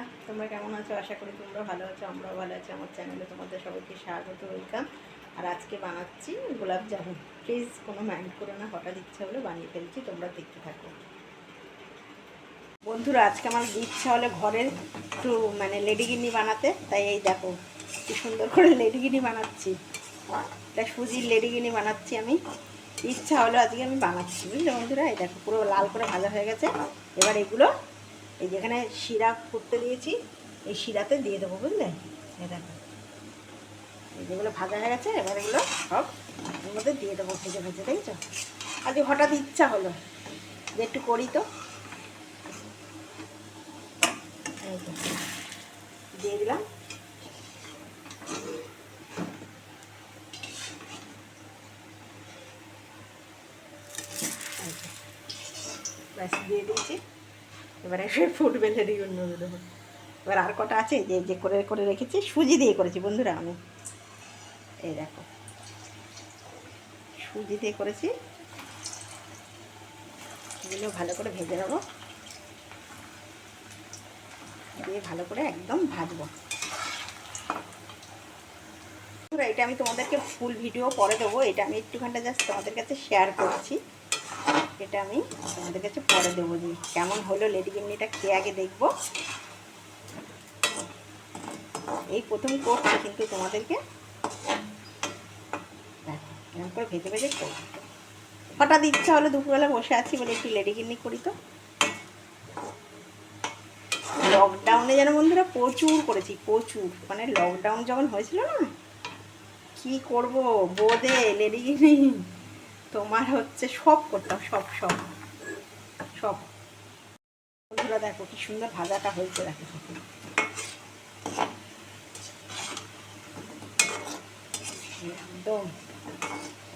আছো? আশা করি তোমরা ভালো আছো, আমরাও ভালো আছি। আমার চ্যানেলে তোমাদের সবাইকে স্বাগত ওয়েলকাম আর আজকে বানাচ্ছি গোলাপ জামুন। প্লিজ কোনো মাইন্ড করো না, হঠাৎ ইচ্ছা হলে বানিয়ে ফেলছি, তোমরা দেখতে থাকো। বন্ধুরা, আজকে আমার ইচ্ছা হলে ঘরে একটু মানে লেডিগিনি বানাতে। তাই এই দেখো, কি সুন্দর করে লেডিগিনি বানাচ্ছি। এটা সুজির লেডিগিনি বানাচ্ছি আমি। ইচ্ছা হলো আজকে আমি বানাচ্ছি, বুঝলে বন্ধুরা? এই দেখো, পুরো লাল করে ভাজা হয়ে গেছে। এবার এগুলো এই যেখানে শিরা ফুটতে দিয়েছি, এই শিরাতে দিয়ে দেবো, বুঝলে? দেখো। যেগুলো ভাজা হয়ে গেছে, এবার এগুলো সব এর মধ্যে দিয়ে দেবো, ভেজে ভেজে দেখছ আজকে হঠাৎ ইচ্ছা হলো, যে একটু করি তো। দিয়ে দিলাম। ব্যাস, দিয়ে দিয়েছি। এবারে সে ফুটবে লেডি অন্য দেবো এবার আর কটা আছে? যে যে করে করে রেখেছি, সুজি দিয়ে করেছি বন্ধুরা আমি। এই দেখো। সুজি দিয়ে করেছি। এগুলো ভালো করে ভেজে নেব। দিয়ে ভালো করে একদম ভাজবো। এটা আমি তোমাদেরকে ফুল ভিডিও পরে দেবো। এটা আমি একটুখানটা জাস্ট তোমাদের কাছে শেয়ার করছি। এটা আমি তোমাদের কাছে পরে দেবো যে কেমন হলো লেডি গিমনিটা খেয়ে আগে দেখব। এই প্রথম করছি কিন্তু তোমাদেরকে এরকম করে ভেজে ভেজে হঠাৎ ইচ্ছা হলো দুপুরবেলা বসে আছি বলে একটু লেডি গিন্নি করি তো। লকডাউনে যেন বন্ধুরা প্রচুর করেছি, প্রচুর। মানে লকডাউন যখন হয়েছিল না, কি করব বোদে লেডিগিনি তোমার হচ্ছে সব করতাম, সব সব সব। বন্ধুরা দেখো কি সুন্দর ভাজাটা হয়েছে, দেখো একদম,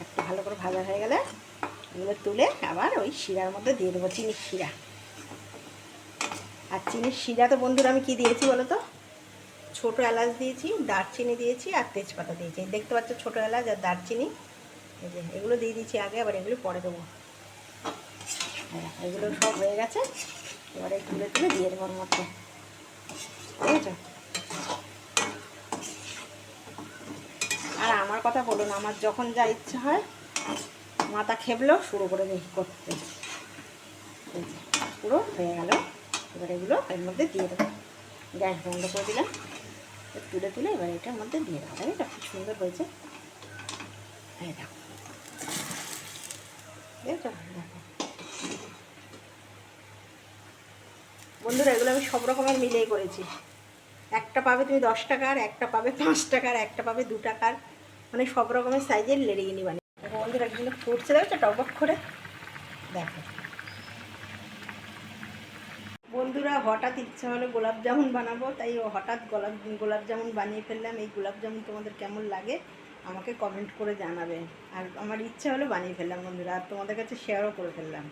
একটু ভালো করে ভাজা হয়ে গেলে এগুলো তুলে আবার ওই শিরার মধ্যে দিয়ে দেবো, চিনির শিরা। আর চিনির শিরা তো বন্ধুরা আমি কি দিয়েছি বলো তো? ছোটো এলাচ দিয়েছি, দারচিনি দিয়েছি আর তেজপাতা দিয়েছি। দেখতে পাচ্ছ ছোটো এলাচ আর দারচিনি। এগুলো দিয়ে দিচ্ছি আগে, আবার এগুলো পরে দেবো। হ্যাঁ এগুলো সব হয়ে গেছে। এবারে তুলে তুলে দিয়ে দেবো ওর ঠিক আছে আর আমার কথা বলুন আমার যখন যা ইচ্ছা হয়, মাথা খেবলো, শুরু করে দিই করতে। পুরো হয়ে গেল। এবার এগুলো এর মধ্যে দিয়ে দেবো। গ্যাস বন্ধ করে দিলাম। তুলে তুলে এবার এটার মধ্যে দিয়ে দেবো। তাই তো, খুব সুন্দর হয়েছে। এই দেখো। বন্ধুরা, এগুলো আমি সব রকমের মিলিয়ে করেছি। একটা পাবে তুমি দশ টাকার, একটা পাবে পাঁচ টাকার, একটা পাবে দু টাকার। মানে সব রকমের সাইজের লেডিগিনি দেখো বন্ধুরা কিন্তু ফুটছে দেখছ টকবক করে। দেখো। বন্ধুরা, হঠাৎ ইচ্ছা হলো গোলাপ জামুন বানাবো, তাই হঠাৎ গোলাপ গোলাপ জামুন বানিয়ে ফেললাম। এই গোলাপ জামুন তোমাদের কেমন লাগে? আমাকে কমেন্ট করে জানাবে। আর আমার ইচ্ছা হলো বানিয়ে ফেললাম বন্ধুরা, আর তোমাদের কাছে শেয়ারও করে ফেললাম।